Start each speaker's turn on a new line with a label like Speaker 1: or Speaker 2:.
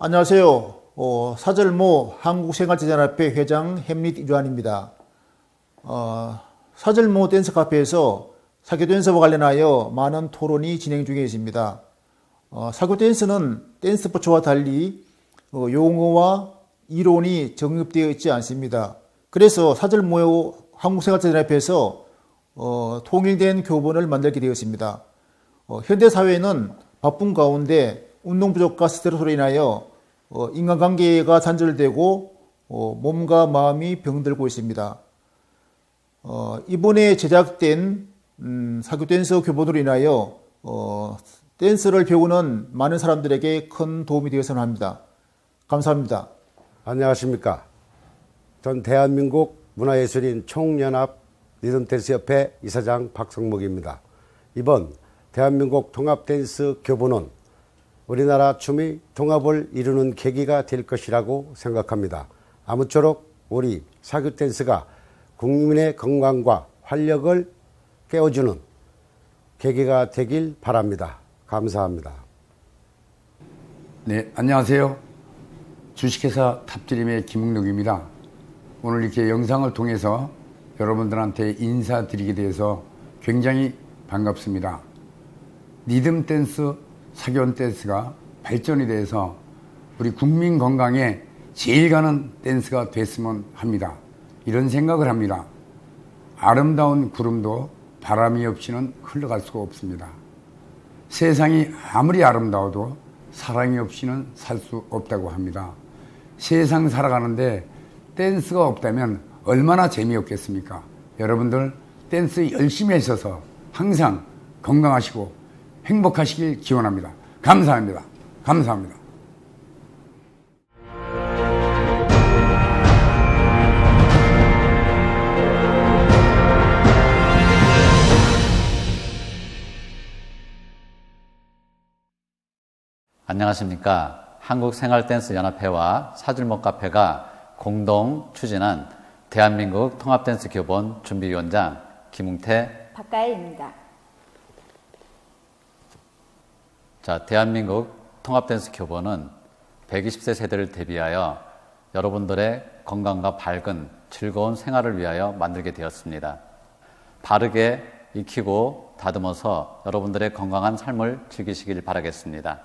Speaker 1: 안녕하세요. 어, 사절모 한국생활재단협회 회장 햄릿 이주환입니다. 어, 사절모 댄스 카페에서 사교 댄스와 관련하여 많은 토론이 진행 중에 있습니다. 어, 사교 댄스는 댄스 스포츠와 달리 어, 용어와 이론이 정립되어 있지 않습니다. 그래서 사절모 한국생활재단협회에서 어, 통일된 교본을 만들게 되었습니다. 어, 현대 사회는 바쁜 가운데 운동 부족과 스트레스로 인하여 어, 인간관계가 단절되고 어, 몸과 마음이 병들고 있습니다. 어, 이번에 제작된 음, 사교 댄서 교본으로 인하여 어, 댄스를 배우는 많은 사람들에게 큰 도움이 되었으면 합니다. 감사합니다.
Speaker 2: 안녕하십니까. 전 대한민국 문화예술인 총연합 리듬댄스협회 이사장 박성목입니다. 이번 대한민국 통합댄스 교본은 우리나라 춤이 통합을 이루는 계기가 될 것이라고 생각합니다. 아무쪼록 우리 사교 댄스가 국민의 건강과 활력을 깨워주는 계기가 되길 바랍니다. 감사합니다.
Speaker 3: 네, 안녕하세요. 주식회사 탑드림의 김웅록입니다. 오늘 이렇게 영상을 통해서 여러분들한테 인사드리게 돼서 굉장히 반갑습니다. 리듬 댄스, 사교원 댄스가 발전이 돼서 우리 국민 건강에 제일 가는 댄스가 됐으면 합니다. 이런 생각을 합니다. 아름다운 구름도 바람이 없이는 흘러갈 수가 없습니다. 세상이 아무리 아름다워도 사랑이 없이는 살 수 없다고 합니다. 세상 살아가는데 댄스가 없다면 얼마나 재미없겠습니까? 여러분들 댄스 열심히 하셔서 항상 건강하시고 행복하시길 기원합니다. 감사합니다. 감사합니다.
Speaker 4: 안녕하십니까. 한국생활댄스연합회와 사줄목 카페가 공동 추진한 대한민국 통합댄스 교본 준비위원장 김웅태.
Speaker 5: 박가혜입니다.
Speaker 4: 자, 대한민국 통합댄스 교본은 120세 세대를 대비하여 여러분들의 건강과 밝은 즐거운 생활을 위하여 만들게 되었습니다. 바르게 익히고 다듬어서 여러분들의 건강한 삶을 즐기시길 바라겠습니다.